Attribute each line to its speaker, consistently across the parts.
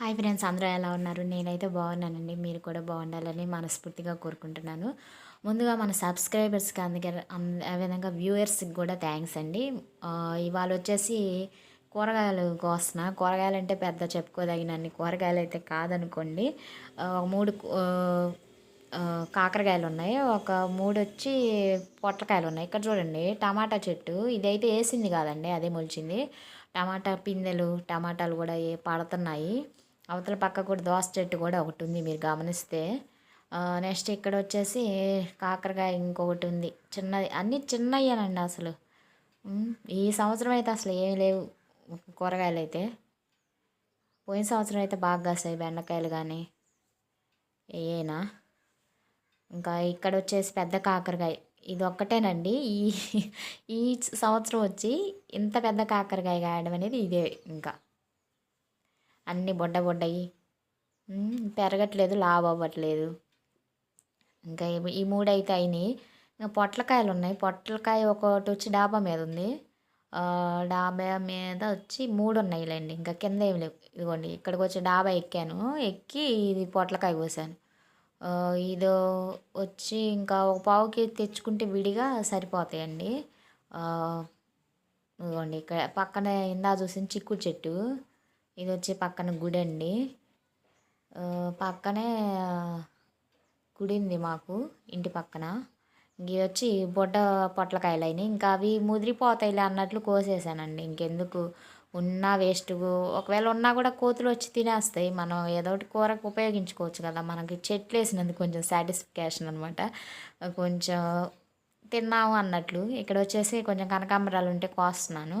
Speaker 1: Hi friends అందరూ ఎలా ఉన్నారు? నేనైతే బాగున్నానండి. మీరు కూడా బాగుండాలని మనస్ఫూర్తిగా కోరుకుంటున్నాను. ముందుగా మన సబ్స్క్రైబర్స్కి అందుకే అన్- అదేవిధంగా వ్యూయర్స్కి కూడా థ్యాంక్స్ అండి. ఇవాళ వచ్చేసి కూరగాయలు కోసిన కూరగాయలు అంటే పెద్ద చెప్పుకోదగినన్ని కూరగాయలు అయితే కాదనుకోండి. ఒక మూడు కాకరకాయలు ఉన్నాయి ఒక మూడు వచ్చి పొట్లకాయలు ఉన్నాయి ఇక్కడ చూడండి టమాటా చెట్టు. ఇదైతే వేసింది కాదండి అదే మొలిచింది. టమాటా పిందెలు టమాటాలు కూడా ఏ పడుతున్నాయి. అవతల పక్క కూడా దోస చెట్టు కూడా ఒకటి ఉంది మీరు గమనిస్తే. నెక్స్ట్ ఇక్కడ వచ్చేసి కాకరకాయ ఇంకొకటి ఉంది. చిన్నది అన్నీ చిన్నయ్యానండి అసలు. ఈ సంవత్సరం అయితే అసలు ఏమి లేవు కూరగాయలు అయితే. పోయిన సంవత్సరం అయితే బాగా కాసాయి బెండకాయలు కానీ ఏనా? ఇంకా ఇక్కడ వచ్చేసి పెద్ద కాకరకాయ ఇది ఒక్కటేనండి. ఈ ఈ సంవత్సరం వచ్చి ఇంత పెద్ద కాకరకాయ కాయడం అనేది ఇదే ఇంకా. అన్నీ బొడ్డ బొడ్డయి. పెరగట్లేదు లావ్ అవ్వట్లేదు. ఇంకా ఈ మూడు అయితే అయినాయి. ఇంకా పొట్లకాయలు ఉన్నాయి. పొట్లకాయ ఒకటి వచ్చి డాబా మీద ఉంది. డాబా మీద వచ్చి మూడు ఉన్నాయి లేండి ఇంకా కింద ఏమి లేవు. ఇదిగోండి ఇక్కడికి వచ్చి డాబా ఎక్కాను. ఎక్కి ఇది పొట్లకాయ కోసాను. ఇదో వచ్చి ఇంకా ఒక పావు కేజీ తెచ్చుకుంటే విడిగా సరిపోతాయండి. ఇదిగోండి ఇక్కడ పక్కన ఇందా చూసిన చిక్కుడు చెట్టు. ఇది వచ్చి పక్కన గుడి అండి. పక్కనే గుడి ఉంది మాకు ఇంటి పక్కన. ఇంక ఇవి వచ్చి బొడ్డ పొట్లకాయలు అయినాయి ఇంకా అవి ముదిరిపోతాయిలే అన్నట్లు కోసేసానండి. ఇంకెందుకు? ఉన్నా వేస్ట్ ఒకవేళ ఉన్నా కూడా కోతులు వచ్చి తినేస్తాయి. మనం ఏదో ఒకటి కూరకు ఉపయోగించుకోవచ్చు కదా. మనకి చెట్లు వేసినందుకు కొంచెం సాటిస్ఫికేషన్ అనమాట కొంచెం తిన్నాము అన్నట్లు. ఇక్కడ వచ్చేసి కొంచెం కనకాంబరాలు ఉంటే కోస్తున్నాను.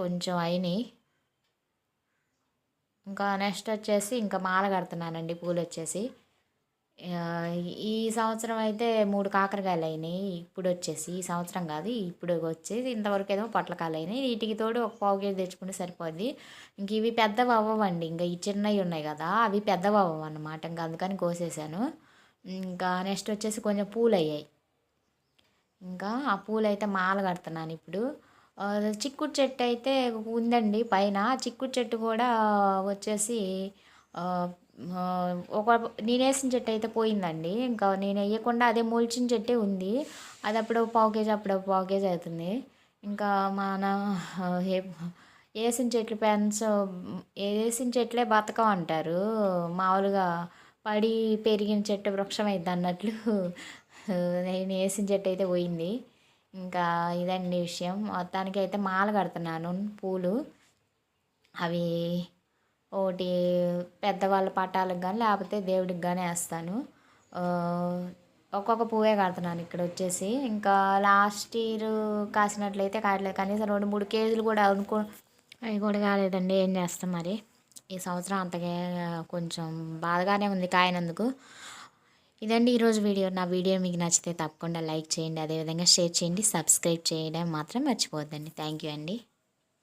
Speaker 1: కొంచెం అయినాయి. ఇంకా నెక్స్ట్ వచ్చేసి ఇంకా మాల కడుతున్నానండి పూలు వచ్చేసి. ఈ సంవత్సరం అయితే మూడు కాకరకాయలు అయినాయి ఇప్పుడు వచ్చేసి ఈ సంవత్సరం కాదు ఇప్పుడు వచ్చేసి ఇంతవరకు ఏదో పొట్లకాయలు అయినాయి. వీటికి తోడు ఒక పావు కేజీ తెచ్చుకుంటే సరిపోద్ది. ఇంక ఇవి పెద్దవి అవ్వవండి ఇంకా ఈ చిన్నవి ఉన్నాయి కదా అవి పెద్దవి అవ్వవు అన్నమాట ఇంకా అందుకని కోసేసాను. ఇంకా నెక్స్ట్ వచ్చేసి కొంచెం పూలు అయ్యాయి. ఇంకా ఆ పూలు అయితే మాల కడుతున్నాను ఇప్పుడు. చిక్కుడు చెట్టు అయితే ఉందండి పైన. చిక్కుడు చెట్టు కూడా వచ్చేసి ఒక నేనేసిన చెట్టు అయితే పోయిందండి. ఇంకా నేను వేయకుండా అదే మొలిచిన చెట్టే ఉంది. అది అప్పుడు పావు కేజీ అప్పుడు పావు కేజీ అవుతుంది. ఇంకా మన వేసిన చెట్లు పెన్స్ వేసిన చెట్లే బతకం అంటారు. మామూలుగా పడి పెరిగిన చెట్టు వృక్షం అయింది అన్నట్లు నేను వేసిన చెట్టు అయితే పోయింది. ఇంకా ఇదండి విషయం. మొత్తానికి అయితే మాల కడుతున్నాను పూలు. అవి ఒకటి పెద్దవాళ్ళ పటాలకు కానీ లేకపోతే దేవుడికి కానీ వేస్తాను. ఒక్కొక్క పువ్వే కడుతున్నాను ఇక్కడ వచ్చేసి. ఇంకా లాస్ట్ ఇయర్ కాసినట్లయితే కాయట్లేదు. కనీసం రెండు మూడు కేజీలు కూడా అనుకో అవి కూడా కాలేదండి. ఏం చేస్తాం మరి? ఈ సంవత్సరం అంతగా కొంచెం బాధగానే ఉంది కాయనందుకు. ఇదండి ఈరోజు వీడియో. నా వీడియో మీకు నచ్చితే తప్పకుండా లైక్ చేయండి. అదేవిధంగా షేర్ చేయండి. సబ్స్క్రైబ్ చేయడం మాత్రం మర్చిపోద్దండి థ్యాంక్ యూ అండి.